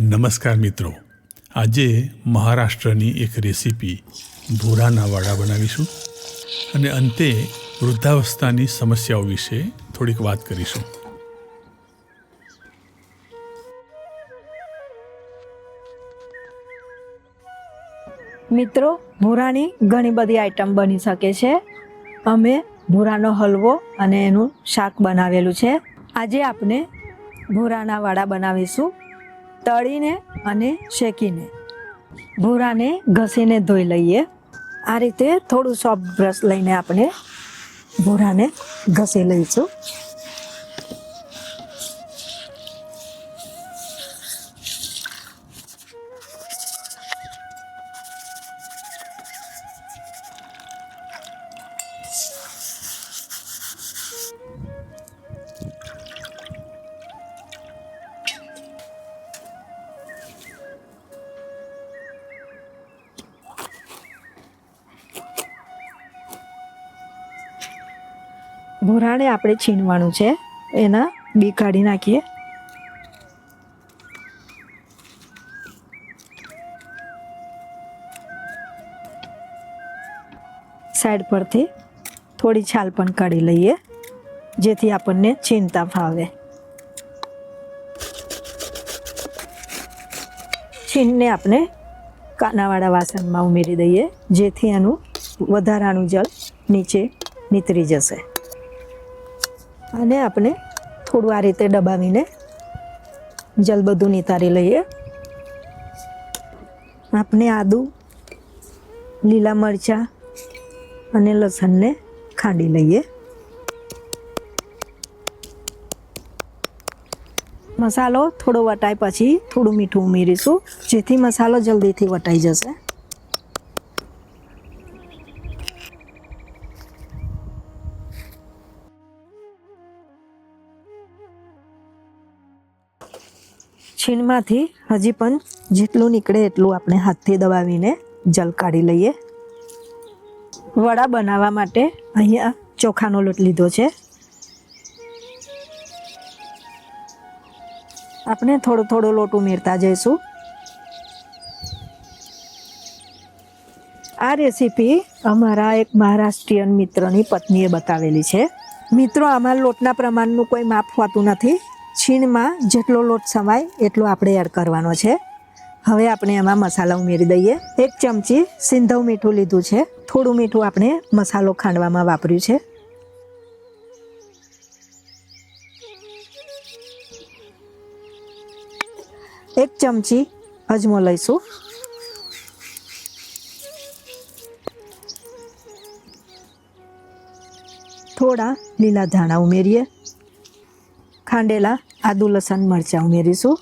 નમસ્કાર મિત્રો. આજે મહારાષ્ટ્રની એક રેસીપી ભૂરાના વડા બનાવીશું અને અંતે વૃદ્ધાવસ્થાની સમસ્યાઓ વિશે થોડીક વાત કરીશું. મિત્રો, ભૂરાની ઘણી બધી આઈટમ બની શકે છે. અમે ભૂરાનો હલવો અને એનું શાક બનાવેલું છે. આજે આપણે ભૂરાના વડા બનાવીશું. તળીને અને શેકીને, ભૂરાને ઘસીને ધોઈ લઈએ. આ રીતે થોડું સોફ્ટ બ્રશ લઈને આપણે ભૂરાને ઘસી લઈશું. ભૂરાને આપણે છીનવાનું છે. એના બી કાઢી નાખીએ. સાઈડ પરથી થોડી છાલ પણ કાઢી લઈએ, જેથી આપણને ચિંતા ફાવે. છીણને આપણે કાનાવાળા વાસણમાં ઉમેરી દઈએ, જેથી એનું વધારાનું જળ નીચે નીતરી જશે. અને આપણે થોડું આ રીતે દબાવીને જલ બધું નિતારી લઈએ. આપણે આદું, લીલા મરચાં અને લસણને ખાંડી લઈએ. મસાલો થોડો વટાય પછી થોડું મીઠું ઉમેરીશું, જેથી મસાલો જલ્દીથી વટાઈ જશે. છીણમાંથી હજી પણ જેટલું નીકળે એટલું આપણે હાથથી દબાવીને જલ કાઢી લઈએ. વડા બનાવવા માટે અહીંયા ચોખાનો લોટ લીધો છે. આપણે થોડો થોડો લોટ ઉમેરતા જઈશું. આ રેસીપી અમારા એક મહારાષ્ટ્રીયન મિત્રની પત્નીએ બતાવેલી છે. મિત્રો, આમાં લોટના પ્રમાણનું કોઈ માપ હોતું નથી. છીણમાં જેટલો લોટ સમાય એટલો આપણે એડ કરવાનો છે. હવે આપણે એમાં મસાલા ઉમેરી દઈએ. એક ચમચી સિંધવ મીઠું લીધું છે. થોડું મીઠું આપણે મસાલો ખાંડવામાં વાપર્યું છે. એક ચમચી અજમો લઈશું. થોડા લીલા ધાણા ઉમેરીએ. ખાંડેલા આદુ લસણ મરચાં ઉમેરીશું.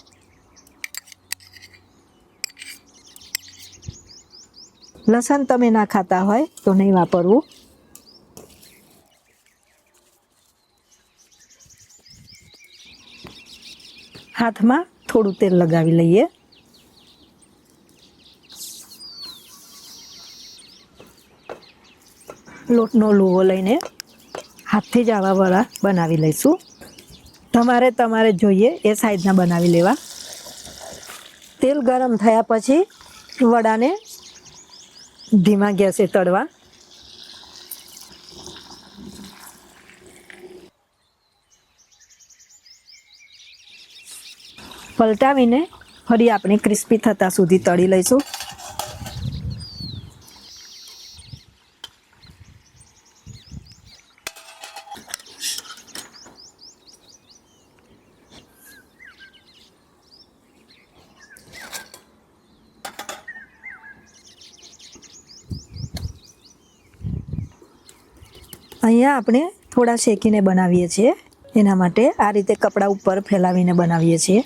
લસણ તમે ના ખાતા હોય તો નહીં વાપરવું. હાથમાં થોડું તેલ લગાવી લઈએ. લોટનો લુવો લઈને હાથથી જ આવા બનાવી લઈશું. તમારે તમારે જોઈએ, એ સાઈઝના બનાવી લેવા. તેલ ગરમ થયા પછી વડાને ધીમા ગેસે તળવા. પલટાવીને ફરી આપણે ક્રિસ્પી થતા સુધી તળી લઈશું. અહીંયા આપણે થોડા શેકીને બનાવીએ છીએ. એના માટે આ રીતે કપડાં ઉપર ફેલાવીને બનાવીએ છીએ.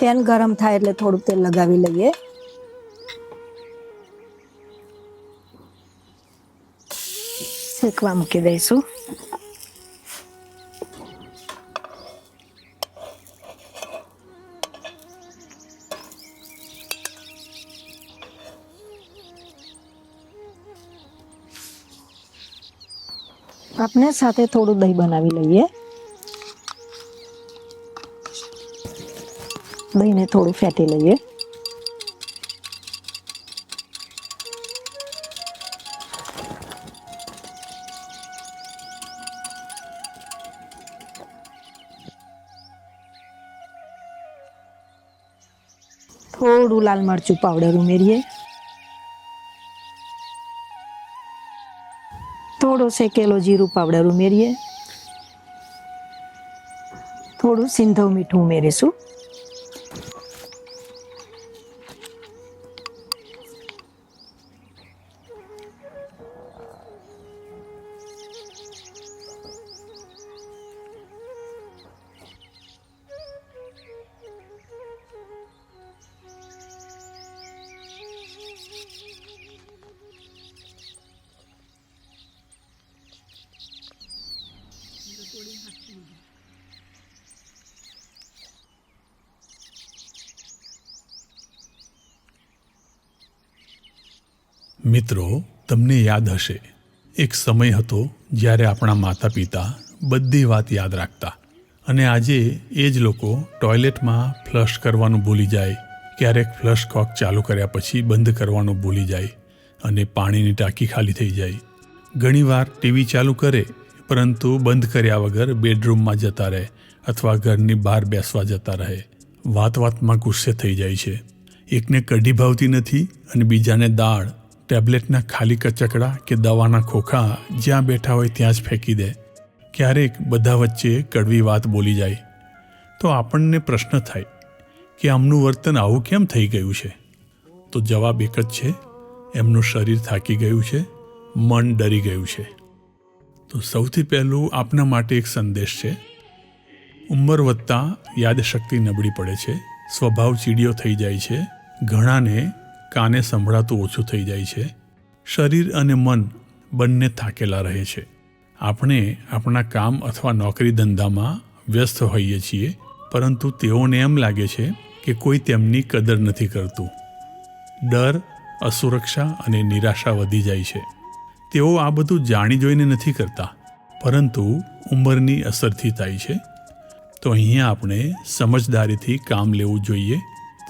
પેન ગરમ થાય એટલે થોડું તેલ લગાવી લઈએ. શેકવા મૂકી દઈશું. આપણે સાથે થોડું દહીં બનાવી લઈએ. દહીંને થોડું ફેટી લઈએ. થોડું લાલ મરચું પાવડર ઉમેરીએ. થોડો શેકેલો જીરું પાવડર ઉમેરીએ. થોડું સિંધવ મીઠું ઉમેરીશું. મિત્રો, તમને યાદ હશે, એક સમય હતો જ્યારે આપણા માતા પિતા બધી વાત યાદ રાખતા. અને આજે એ જ લોકો ટોયલેટમાં ફ્લશ કરવાનું ભૂલી જાય, ક્યારેક ફ્લશ કોક ચાલુ કર્યા પછી બંધ કરવાનું ભૂલી જાય અને પાણીની ટાંકી ખાલી થઈ જાય. ઘણીવાર ટીવી ચાલુ કરે, પરંતુ બંધ કર્યા વગર બેડરૂમમાં જતા રહે અથવા ઘરની બહાર બેસવા જતા રહે. વાત વાતમાં ગુસ્સે થઈ જાય છે. એકને કઢી ભાવતી નથી અને બીજાને દાળ ટેબ્લેટના ખાલી કચકડા કે દવાના ખોખા જ્યાં બેઠા હોય ત્યાં જ ફેંકી દે. ક્યારેક બધા વચ્ચે કડવી વાત બોલી જાય. તો આપણને પ્રશ્ન થાય કે આમનું વર્તન આવું કેમ થઈ ગયું છે? તો જવાબ એક જ છે, એમનું શરીર થાકી ગયું છે, મન ડરી ગયું છે. તો સૌથી પહેલું આપના માટે એક સંદેશ છે. ઉંમર વધતા યાદશક્તિ નબળી પડે છે, સ્વભાવ ચીડિયો થઈ જાય છે, ઘણાને કાને સંભળાતું ઓછું થઈ જાય છે? શરીર અને મન બંને થાકેલા રહે છે. આપણે આપણા કામ અથવા નોકરી ધંધામાં વ્યસ્ત હોઈએ છીએ, પરંતુ તેઓને એમ લાગે છે કે કોઈ તેમની કદર નથી કરતું. ડર, અસુરક્ષા અને નિરાશા વધી જાય છે. તેઓ આ બધું જાણી જોઈને નથી કરતા, પરંતુ ઉંમરની અસરથી થાય છે. તો અહીંયા આપણે સમજદારીથી કામ લેવું જોઈએ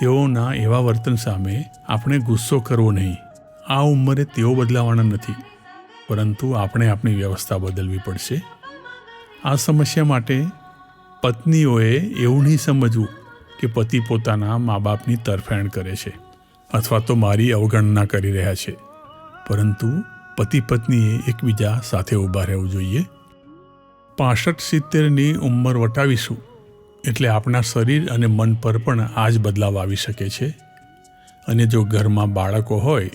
તેઓના એવા વર્તન સામે આપણે ગુસ્સો કરવો નહીં. આ ઉંમરે તેઓ બદલાવાના નથી. પરંતુ આપણે આપણી વ્યવસ્થા બદલવી પડશે. આ સમસ્યા માટે પત્નીઓએ એવું નહીં સમજવું કે પતિ પોતાના મા બાપની તરફેણ કરે છે અથવા તો મારી અવગણના કરી રહ્યા છે. પરંતુ પતિ પત્નીએ એકબીજા સાથે ઊભા રહેવું જોઈએ. પાસઠ સિત્તેરની ઉંમર વટાવીશું. એટલે આપણા શરીર અને મન પર પણ આ જ બદલાવ આવી શકે છે. અને જો ઘરમાં બાળકો હોય,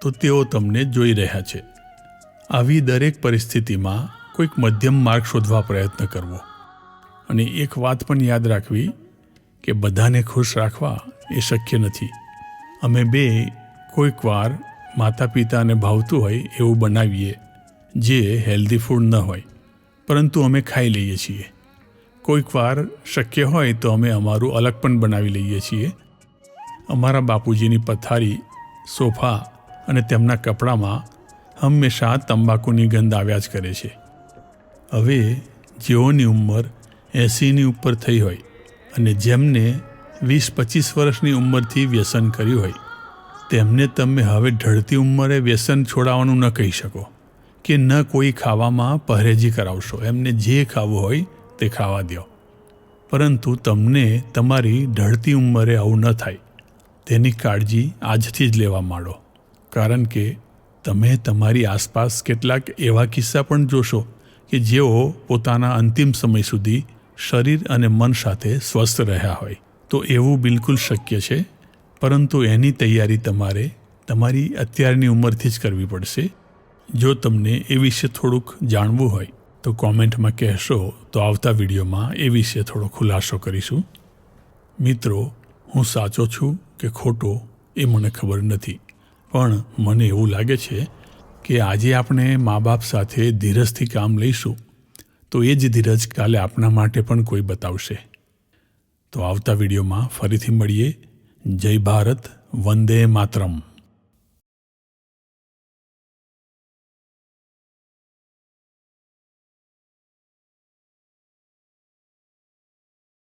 તો તેઓ તમને જોઈ રહ્યા છે. આવી દરેક પરિસ્થિતિમાં કોઈક મધ્યમ માર્ગ શોધવા પ્રયત્ન કરવો. અને એક વાત પણ યાદ રાખવી કે બધાને ખુશ રાખવા એ શક્ય નથી. અમે બે કોઈક વાર માતા પિતાને ભાવતું હોય એવું બનાવીએ, જે હેલ્ધી ફૂડ ન હોય. પરંતુ અમે ખાઈ લઈએ છીએ. કોઈક વાર શક્ય હોય તો અમે અમારું અલગ પણ બનાવી લઈએ છીએ. અમારા બાપુજીની પથારી, સોફા અને તેમના કપડામાં હંમેશા તંબાકુની ગંધ આવ્યા જ કરે છે. હવે જેઓની ઉંમર એંસીની ઉપર થઈ હોય અને જેમને વીસ પચીસ વર્ષની ઉંમરથી વ્યસન કર્યું હોય, તેમને તમે હવે ઢળતી ઉંમરે વ્યસન છોડાવવાનું ન કહી શકો કે ન કોઈ ખાવામાં પહેરેજી કરાવશો. એમને જે ખાવું હોય તે ખાવા દો પરંતુ તમને તમારી ઢળતી ઉંમરે આવું ન થાય. તેની કાળજી આજથી જ લેવા માંડો. કારણ કે તમે તમારી આસપાસ કેટલાક એવા કિસ્સા પણ જોશો કે જેઓ પોતાના અંતિમ સમય સુધી શરીર અને મન સાથે સ્વસ્થ રહ્યા હોય. તો એવું બિલકુલ શક્ય છે. પરંતુ એની તૈયારી તમારે તમારી અત્યારની ઉંમરથી જ કરવી પડશે. જો તમને એ વિશે થોડુંક જાણવું હોય તો કોમેન્ટમાં કહેશો તો આવતા વિડીયોમાં એ વિશે થોડો ખુલાસો કરીશું. મિત્રો, હું સાચો છું કે ખોટો એ મને ખબર નથી. પણ મને એવું લાગે છે કે આજે આપણે મા બાપ સાથે ધીરજથી કામ લઈશું. તો એ જ ધીરજ કાલે આપણા માટે પણ કોઈ બતાવશે. તો આવતા વિડીયોમાં ફરીથી મળીએ. જય ભારત, વંદે માતરમ.